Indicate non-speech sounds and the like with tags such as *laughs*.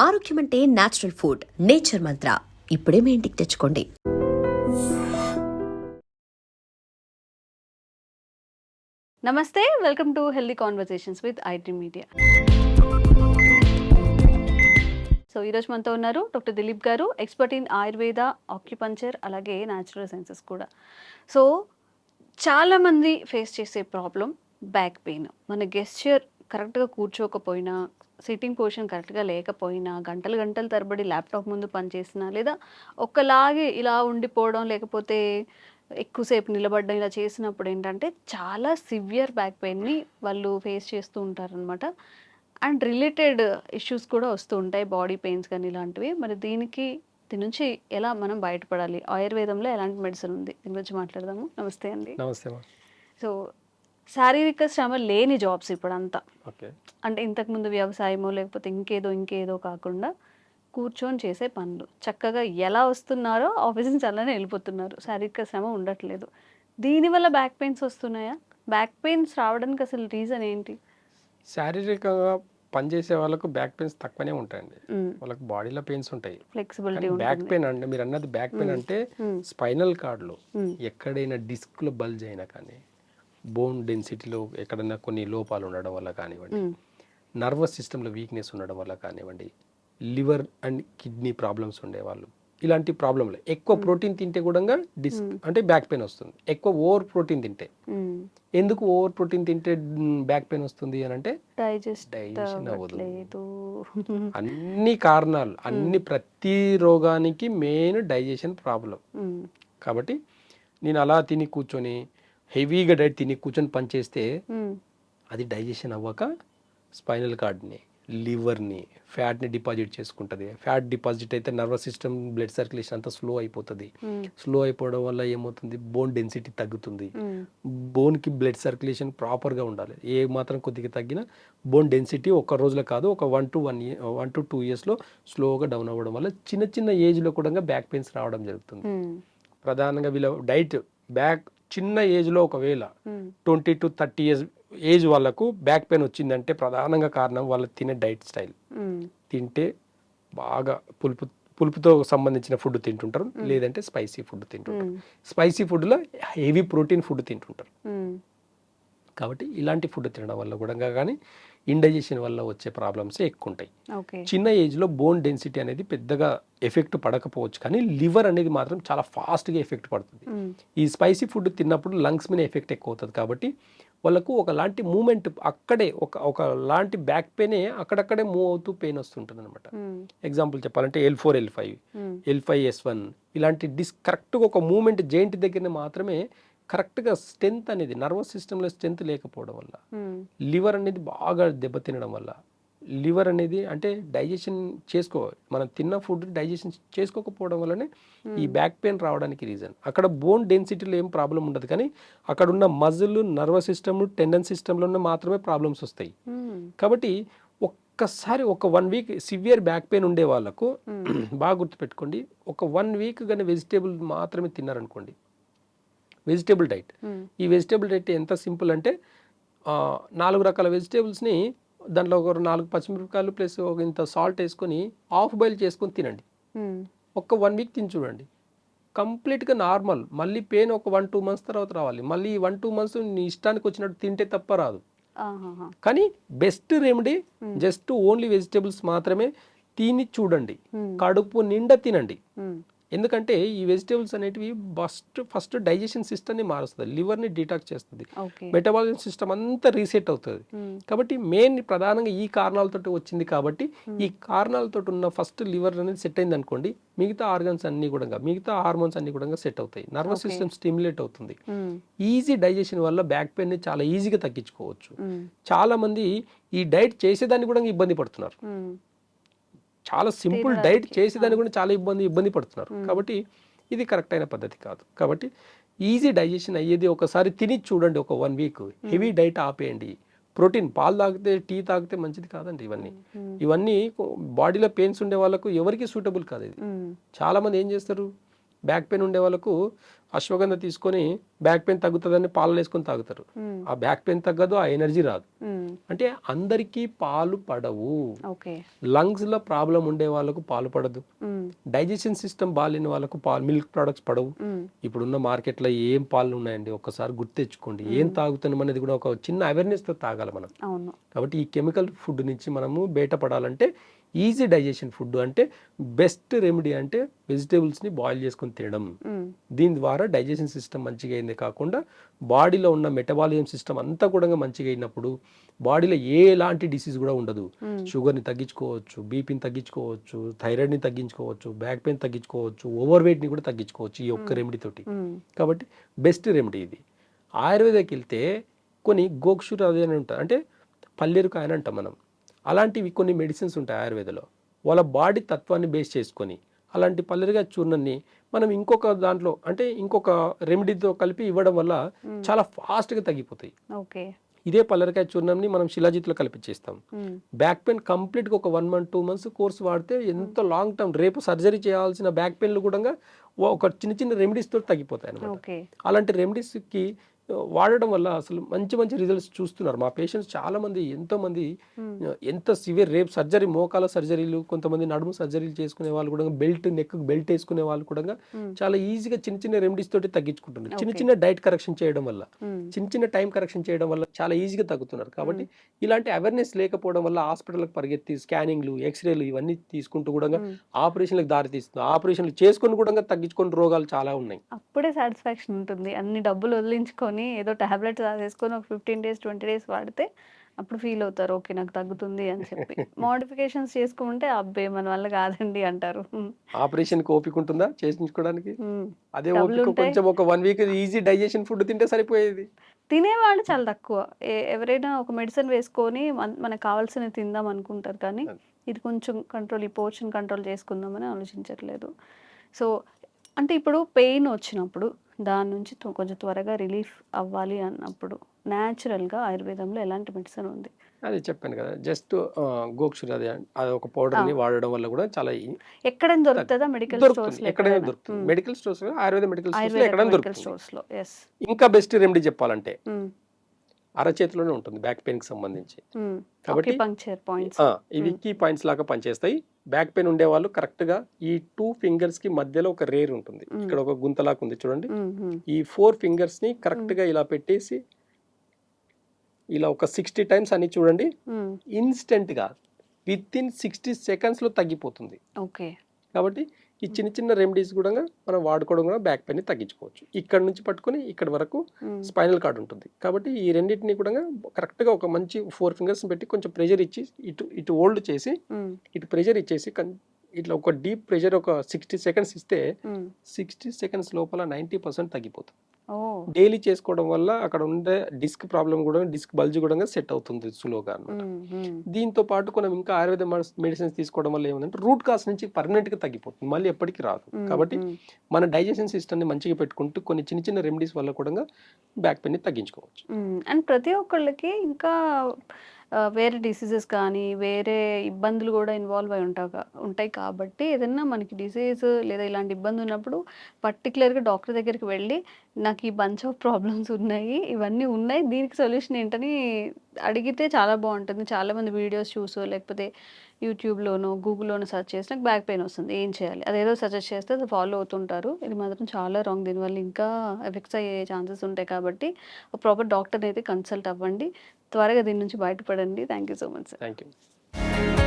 ఆరోగ్యం అంటే natural food nature మంత్ర ఇప్పుడే మీ ఇంటికి తెచ్చుకోండి. నమస్తే welcome to healthy conversations with IT media so ఈరోజు మనతో ఉన్నారు డాక్టర్ దిలీప్ గారు ఎక్స్పర్ట్ ఇన్ ఆయుర్వేద ఆక్యుపంచర్ అలాగే న్యాచురల్ సైన్సెస్ కూడా. సో చాలామంది ఫేస్ చేసే ప్రాబ్లం బ్యాక్ పెయిన్ మన గెస్చర్ కరెక్ట్గా కూర్చోకపోయినా సిట్టింగ్ పొజిషన్ కరెక్ట్గా లేకపోయినా గంటలు గంటలు తరబడి ల్యాప్టాప్ ముందు పనిచేసినా లేదా ఒక్కలాగే ఇలా ఉండిపోవడం లేకపోతే ఎక్కువసేపు నిలబడడం ఇలా చేసినప్పుడు ఏంటంటే చాలా సివియర్ బ్యాక్ పెయిన్ని వాళ్ళు ఫేస్ చేస్తూ ఉంటారనమాట అండ్ రిలేటెడ్ ఇష్యూస్ కూడా వస్తూ ఉంటాయి బాడీ పెయిన్స్ కానీ ఇలాంటివి. మరి దీనికి దీని నుంచి ఎలా మనం బయటపడాలి? ఆయుర్వేదంలో ఎలాంటి మెడిసిన్ ఉంది? దీని గురించి మాట్లాడదాము. నమస్తే అండి. నమస్తే సో శారీరక శ్రమ లేని జాబ్స్ ఇప్పుడంతా. ఓకే. అంటే ఇంతకుముందు వ్యవసాయమో లేకపోతే ఇంకేదో ఇంకేదో కాకుండా కూర్చొని చేసే పనులు. చక్కగా ఎలా వస్తున్నారో ఆఫీస్ నుంచి అలానే వెళ్ళిపోతున్నారు. శారీరక శ్రమ ఉండట్లేదు. దీనివల్ల బ్యాక్ పెయిన్స్ వస్తున్నాయా? బ్యాక్ పెయిన్స్ రావడానికి అసలు రీజన్ ఏంటి? శారీరకంగా పనిచేసే వాళ్ళకు బ్యాక్ పెయిన్స్ తక్కువనే ఉంటాయండి. వాళ్ళకి బాడీలో పెయిన్స్ ఉంటాయి. ఫ్లెక్సిబిలిటీ బ్యాక్ పెయిన్ అంటే మీరు అన్నది బ్యాక్ పెయిన్ అంటే. స్పైనల్ కార్డ్లో. ఎక్కడైనా డిస్క్లో బల్జ్ అయినా కానీ బోన్ డెన్సిటీలో ఎక్కడైనా కొన్ని లోపాలు ఉండడం వల్ల కానివ్వండి. నర్వస్ సిస్టంలో వీక్నెస్ ఉండడం వల్ల కానివ్వండి లివర్ అండ్ కిడ్నీ ప్రాబ్లమ్స్ ఉండేవాళ్ళు. ఇలాంటి ప్రాబ్లంలు ఎక్కువ ప్రోటీన్ తింటే కూడా డిస్క్ అంటే బ్యాక్ పెయిన్ వస్తుంది. ఎక్కువ ఓవర్ ప్రోటీన్ తింటే. ఎందుకు ఓవర్ ప్రోటీన్ తింటే బ్యాక్ పెయిన్ వస్తుంది అని అంటే అవ్వదు. అవ్వట్లేదు. అన్ని కారణాలు అన్ని ప్రతి రోగానికి మెయిన్ డైజెషన్ ప్రాబ్లం. కాబట్టి నేను అలా తిని కూర్చొని హెవీగా డైట్ తిని కూర్చొని పనిచేస్తే. అది డైజెషన్ అవ్వక స్పైనల్ కార్డ్ని లివర్ని ఫ్యాట్ని డిపాజిట్ చేసుకుంటుంది ఫ్యాట్ డిపాజిట్ అయితే నర్వస్ సిస్టమ్ బ్లడ్ సర్క్యులేషన్ అంతా స్లో అయిపోతుంది. స్లో అయిపోవడం వల్ల ఏమవుతుంది బోన్ డెన్సిటీ తగ్గుతుంది. బోన్కి బ్లడ్ సర్క్యులేషన్ ప్రాపర్గా ఉండాలి ఏ మాత్రం కొద్దిగా తగ్గినా బోన్ డెన్సిటీ ఒక రోజులో కాదు ఒక one two one year one two two ఇయర్స్లో స్లోగా డౌన్ అవ్వడం వల్ల చిన్న చిన్న ఏజ్లో కూడా బ్యాక్ పెయిన్స్ రావడం జరుగుతుంది. ప్రధానంగా వీళ్ళ డైట్ బ్యాక్ చిన్న ఏజ్లో ఒకవేళ. Twenty two thirty years age వాళ్ళకు బ్యాక్ పెయిన్ వచ్చిందంటే ప్రధానంగా కారణం వాళ్ళు తినే డైట్ స్టైల్. తింటే బాగా పులుపు పులుపుతో సంబంధించిన ఫుడ్ తింటుంటారు లేదంటే స్పైసీ ఫుడ్ తింటుంటారు. స్పైసీ ఫుడ్లో హెవీ ప్రోటీన్ ఫుడ్ తింటుంటారు. కాబట్టి ఇలాంటి ఫుడ్ తినడం వల్ల కూడా కానీ ఇండైజెషన్ వల్ల వచ్చే ప్రాబ్లమ్స్ ఎక్కువ ఉంటాయి చిన్న ఏజ్లో బోన్ డెన్సిటీ అనేది పెద్దగా ఎఫెక్ట్ పడకపోవచ్చు కానీ లివర్ అనేది మాత్రం చాలా ఫాస్ట్గా ఎఫెక్ట్ పడుతుంది. ఈ స్పైసీ ఫుడ్ తిన్నప్పుడు లంగ్స్ మీద ఎఫెక్ట్ ఎక్కువ అవుతుంది కాబట్టి వాళ్ళకు ఒకలాంటి మూమెంట్ అక్కడే ఒక ఒకలాంటి బ్యాక్ పెయినే అక్కడక్కడే మూవ్ అవుతూ పెయిన్ వస్తుంటుంది అనమాట. ఎగ్జాంపుల్ చెప్పాలంటే L four L five. L five S one ఇలాంటి డిస్ కరెక్ట్గా ఒక మూమెంట్ జెయింట్ దగ్గరనే మాత్రమే కరెక్ట్గా స్ట్రెంత్ అనేది నర్వస్ సిస్టంలో స్ట్రెంత్ లేకపోవడం వల్ల. లివర్ అనేది బాగా దెబ్బతినడం వల్ల లివర్ అనేది అంటే డైజెషన్ చేసుకో మనం తిన్న ఫుడ్ డైజెషన్ చేసుకోకపోవడం వల్లనే ఈ బ్యాక్ పెయిన్ రావడానికి రీజన్. అక్కడ బోన్ డెన్సిటీలో ఏం ప్రాబ్లం ఉండదు కానీ అక్కడ ఉన్న మజిల్ నర్వస్ సిస్టమ్ టెండన్ సిస్టంలోనే మాత్రమే ప్రాబ్లమ్స్ వస్తాయి. కాబట్టి ఒక్కసారి ఒక one week severe back pain ఉండే వాళ్ళకు బాగా గుర్తుపెట్టుకోండి. ఒక వన్ వీక్ కానీ వెజిటేబుల్ మాత్రమే తిన్నారనుకోండి వెజిటేబుల్ డైట్. ఈ వెజిటేబుల్ డైట్ ఎంత సింపుల్ అంటే నాలుగు రకాల వెజిటేబుల్స్ని దాంట్లో ఒక నాలుగు పచ్చిమిరపకాయలు ప్లస్ ఒక ఇంత సాల్ట్ వేసుకొని హాఫ్ బాయిల్ చేసుకొని తినండి. ఒక్క వన్ వీక్ తిని చూడండి కంప్లీట్గా నార్మల్ మళ్ళీ పెయిన్ ఒక వన్ టూ మంత్స్ తర్వాత రావాలి మళ్ళీ ఈ వన్ టూ మంత్స్ నీ ఇష్టానికి వచ్చినట్టు తింటే తప్ప రాదు. కానీ best remedy just only vegetables మాత్రమే తిని చూడండి. కడుపు నిండా తినండి. ఎందుకంటే ఈ వెజిటేబుల్స్ అనేటివి ఫస్ట్ ఫస్ట్ డైజెషన్ సిస్టమ్ని మారుస్తుంది లివర్ని డిటాక్స్ చేస్తుంది మెటబాలిజం సిస్టమ్ అంతా రీసెట్ అవుతుంది మ్మ్. కాబట్టి మెయిన్ ప్రధానంగా ఈ కారణాలతో వచ్చింది కాబట్టి ఈ కారణాలతో ఉన్న ఫస్ట్ లివర్ అనేది సెట్ అయింది అనుకోండి మిగతా ఆర్గన్స్ అన్ని కూడా మిగతా హార్మోన్స్ అన్ని కూడా సెట్ అవుతాయి నర్వస్. సిస్టమ్ స్టిమ్యులేట్ అవుతుంది మ్మ్. ఈజీ డైజెషన్ వల్ల బ్యాక్ పెయిన్ని చాలా ఈజీగా తగ్గించుకోవచ్చు. చాలా మంది ఈ డైట్ చేసేదాన్ని కూడా ఇబ్బంది పడుతున్నారు. చాలా సింపుల్ డైట్ చేసేదాన్ని కూడా చాలా ఇబ్బంది ఇబ్బంది పడుతున్నారు. కాబట్టి ఇది కరెక్ట్ అయిన పద్ధతి కాదు. కాబట్టి ఈజీ డైజెషన్ అయ్యేది ఒకసారి తిని చూడండి ఒక వన్ వీక్. హెవీ డైట్ ఆపేయండి. ప్రోటీన్ పాలు తాగితే టీ తాగితే మంచిది కాదండి ఇవన్నీ. ఇవన్నీ బాడీలో పెయిన్స్ ఉండే వాళ్ళకు ఎవరికి సూటబుల్ కాదు ఇది. మ్మ్. చాలా మంది ఏం చేస్తారు? బ్యాక్ పెయిన్ ఉండే వాళ్ళకు అశ్వగంధ తీసుకొని బ్యాక్ పెయిన్ తగ్గుతుందని పాలు వేసుకొని తాగుతారు. ఆ బ్యాక్ పెయిన్ తగ్గదు ఆ ఎనర్జీ రాదు. అంటే అందరికీ పాలు పడవు. లంగ్స్లో ప్రాబ్లం ఉండే వాళ్ళకు పాలు పడదు. డైజెషన్ సిస్టమ్ బాగాలేని వాళ్ళకు పాలు మిల్క్ ప్రొడక్ట్స్ పడవు. ఇప్పుడున్న మార్కెట్లో ఏం పాలు ఉన్నాయండి? ఒక్కసారి గుర్తు తెచ్చుకోండి. ఏం తాగుతున్నాం అనేది కూడా ఒక చిన్న అవేర్నెస్తో తాగాలి మనం. కాబట్టి ఈ కెమికల్ ఫుడ్ నుంచి మనము బయటపడాలంటే ఈజీ డైజెషన్ ఫుడ్ అంటే బెస్ట్ రెమెడీ అంటే వెజిటేబుల్స్ని బాయిల్ చేసుకొని తినడం. దీని ద్వారా డైజెషన్ సిస్టమ్ మంచిగా అయింది కాకుండా బాడీలో ఉన్న మెటబాలిజం సిస్టమ్ అంతా కూడా మంచిగా అయినప్పుడు బాడీలో ఏ ఎలాంటి డిసీజ్ కూడా ఉండదు. షుగర్ని తగ్గించుకోవచ్చు బీపీని తగ్గించుకోవచ్చు థైరాయిడ్ని తగ్గించుకోవచ్చు బ్యాక్ పెయిన్ తగ్గించుకోవచ్చు ఓవర్ వెయిట్ని కూడా తగ్గించుకోవచ్చు ఈ ఒక్క రెమెడీ తోటి. కాబట్టి బెస్ట్ రెమెడీ ఇది. ఆయుర్వేదకి వెళ్తే కొన్ని గోక్షుర అది అని ఉంటుంది అంటే పల్లెరుకాయ అని అంటాం మనం. అలాంటివి కొన్ని మెడిసిన్స్ ఉంటాయి ఆయుర్వేదలో. వాళ్ళ బాడీ తత్వాన్ని బేస్ చేసుకొని అలాంటి పల్లెరుగా చూర్ణాన్ని మనం ఇంకొక దాంట్లో అంటే ఇంకొక రెమెడీతో కలిపి ఇవ్వడం వల్ల చాలా ఫాస్ట్గా తగ్గిపోతాయి. ఓకే. ఇదే పల్లెరకాయ చూర్ణంని మనం శిలాజిత్లో కలిపించేస్తాం. బ్యాక్ పెయిన్ కంప్లీట్గా ఒక one month two months course వాడితే ఎంత లాంగ్ టర్మ్ రేపు సర్జరీ చేయాల్సిన బ్యాక్ పెయిన్లు కూడా ఒక చిన్న చిన్న రెమెడీస్ తోటి తగ్గిపోతాయి అన్నమాట. ఓకే. అలాంటి రెమెడీస్కి వాడడం వల్ల అసలు మంచి మంచి రిజల్ట్స్ చూస్తున్నారు మా పేషెంట్స్ చాలా మంది ఎంతో మంది. ఎంత సివియర్ రేపు సర్జరీ మోకాల సర్జరీలు కొంతమంది నడుము సర్జరీలు చేసుకునే వాళ్ళు కూడా బెల్ట్ నెక్ బెల్ట్ వేసుకునే వాళ్ళు కూడా. చాలా ఈజీగా చిన్న చిన్న రెమెడీస్ తోటి తగ్గించుకుంటున్నారు చిన్న. చిన్న డైట్ కరెక్షన్ చేయడం వల్ల. చిన్న చిన్న టైం కరెక్షన్ చేయడం వల్ల చాలా ఈజీగా తగ్గుతున్నారు కాబట్టి ఇలాంటి అవేర్నెస్ లేకపోవడం వల్ల హాస్పిటల్కి పరిగెత్తి స్కానింగ్లు ఎక్స్రేలు ఇవన్నీ తీసుకుంటూ కూడా. ఆపరేషన్లకు దారి తీస్తుంది ఆపరేషన్లు చేసుకొని కూడా తగ్గించుకొని రోగాలు చాలా ఉన్నాయి అప్పుడే సాటిస్ఫాక్షన్ ఉంటుంది అన్ని డబ్బులు వదిలించుకొని ఏదో టాబ్లెట్ వేసుకొని ఒక ఫిఫ్టీన్ డేస్ ట్వంటీ డేస్ వాడితే అప్పుడు ఫీల్ అవుతారు ఓకే నాకు తగ్గుతుంది అని చెప్పి *laughs* మోడిఫికేషన్స్ చేసుకుంటే అబ్బే మన వల్ల కాదండి అంటారు. ఆపరేషన్ ఓపిక ఉంటుందా చేయించుకోవడానికి. *laughs* అదే ఓపిక. కొంచెం ఒక one week easy digestion food తింటే సరిపోయేది తినేవాళ్ళు చాలా తక్కువ ఎవరైనా ఒక మెడిసిన్ వేసుకొని మన- మనకు కావాల్సినవి తిందాం అనుకుంటారు కానీ. ఇది కొంచెం కంట్రోల్ ఈ పోర్షన్ కంట్రోల్ చేసుకుందామని ఆలోచించట్లేదు సో అంటే ఇప్పుడు పెయిన్ వచ్చినప్పుడు దాని నుంచి కొంచెం త్వరగా రిలీఫ్ అవ్వాలి అన్నప్పుడు న్యాచురల్గా ఆయుర్వేదంలో ఎలాంటి మెడిసిన్ ఉంది. అదే చెప్పాను కదా జస్ట్ గోక్షుర అది అది ఒక పౌడర్ని వాడడం వల్ల కూడా చాలా ఎక్కడైనా దొరుకుతుందా మెడికల్ దొరుకుతుంది. స్టోర్స్ ఎక్కడైనా దొరుకుతుంది. Medical stores Ayurveda medical stores దొరుకుతుంది. లో ఎస్ ఇంకా బెస్ట్ రెమెడీ చెప్పాలంటే అరచేతిలోనే ఉంటుంది బ్యాక్ పెయిన్కి సంబంధించి. కాబట్టి- పంక్చర్ పాయింట్స్ ఆ, ఇవి కీ పాయింట్స్ లాగా పనిచేస్తాయి. బ్యాక్ పెయిన్ ఉండే వాళ్ళు కరెక్ట్గా ఈ టూ ఫింగర్స్కి మధ్యలో ఒక రేర్ ఉంటుంది. ఇక్కడ ఒక గుంతలాగా ఉంది చూడండి ఈ ఫోర్ ఫింగర్స్ని కరెక్ట్గా ఇలా పెట్టేసి ఇలా ఒక సిక్స్టీ టైమ్స్ అని చూడండి. ఇన్స్టెంట్గా విత్ ఇన్ సిక్స్టీ సెకండ్స్లో తగ్గిపోతుంది. ఓకే. కాబట్టి ఈ చిన్న చిన్న రెమెడీస్ కూడా మనం వాడుకోవడం కూడా బ్యాక్ పెయిన్ తగ్గించుకోవచ్చు. ఇక్కడ నుంచి పట్టుకొని ఇక్కడ వరకు స్పైనల్ కార్డ్ ఉంటుంది. కాబట్టి ఈ రెండింటిని కూడా కరెక్ట్గా ఒక మంచి ఫోర్ ఫింగర్స్ పెట్టి కొంచెం ప్రెషర్ ఇచ్చి ఇటు ఇటు హోల్డ్ చేసి ఇటు ప్రెషర్ ఇచ్చేసి ఇట్లా ఒక డీప్ ప్రెషర్ ఒక సిక్స్టీ సెకండ్స్ ఇస్తే సిక్స్టీ సెకండ్స్ లోపల నైంటీ పర్సెంట్ తగ్గిపోతుంది. డైలీ చేసుకోవడం వల్ల అక్కడ ఉండే డిస్క్ ప్రాబ్లం కూడా డిస్క్ బల్జ్ కూడా సెట్ అవుతుంది సులువుగా అన్నమాట. దీంతో పాటు మనం ఇంకా ఆయుర్వేద మెడిసిన్స్ తీసుకోవడం వల్ల ఏమంటే రూట్ కాస్ నుంచి పర్మనెంట్గా తగ్గిపోతుంది మళ్ళీ ఎప్పటికీ రాదు. కాబట్టి మన డైజెషన్ సిస్టమ్ని మంచిగా పెట్టుకుంటూ కొన్ని చిన్న చిన్న రెమెడీస్ వల్ల కూడా బ్యాక్ పెయిన్ని తగ్గించుకోవచ్చు అండ్ ప్రతి ఒక్కళ్ళకి ఇంకా వేరే డిసీజెస్ కానీ వేరే ఇబ్బందులు కూడా ఇన్వాల్వ్ అయి ఉంటాయి ఉంటాయి కాబట్టి ఏదైనా మనకి డిసీజ్ లేదా ఇలాంటి ఇబ్బంది ఉన్నప్పుడు పర్టికులర్గా డాక్టర్ దగ్గరికి వెళ్ళి నాకు ఈ బంచ్ ఆఫ్ ప్రాబ్లమ్స్ ఉన్నాయి ఇవన్నీ ఉన్నాయి దీనికి సొల్యూషన్ ఏంటని అడిగితే చాలా బాగుంటుంది. చాలామంది వీడియోస్ చూసో లేకపోతే యూట్యూబ్లోనో గూగుల్లోనో సెర్చ్ చేసి నాకు బ్యాక్ పెయిన్ వస్తుంది. ఏం చేయాలి? అదేదో సజెస్ట్ చేస్తే అది ఫాలో అవుతుంటారు. ఇది మాత్రం చాలా రాంగ్ దీనివల్ల ఇంకా ఎఫెక్ట్స్ అయ్యే ఛాన్సెస్ ఉంటాయి కాబట్టి ప్రాపర్ డాక్టర్ని అయితే కన్సల్ట్ అవ్వండి. త్వరగా దీని నుంచి బయటపడండి. Thank you so much sir thank you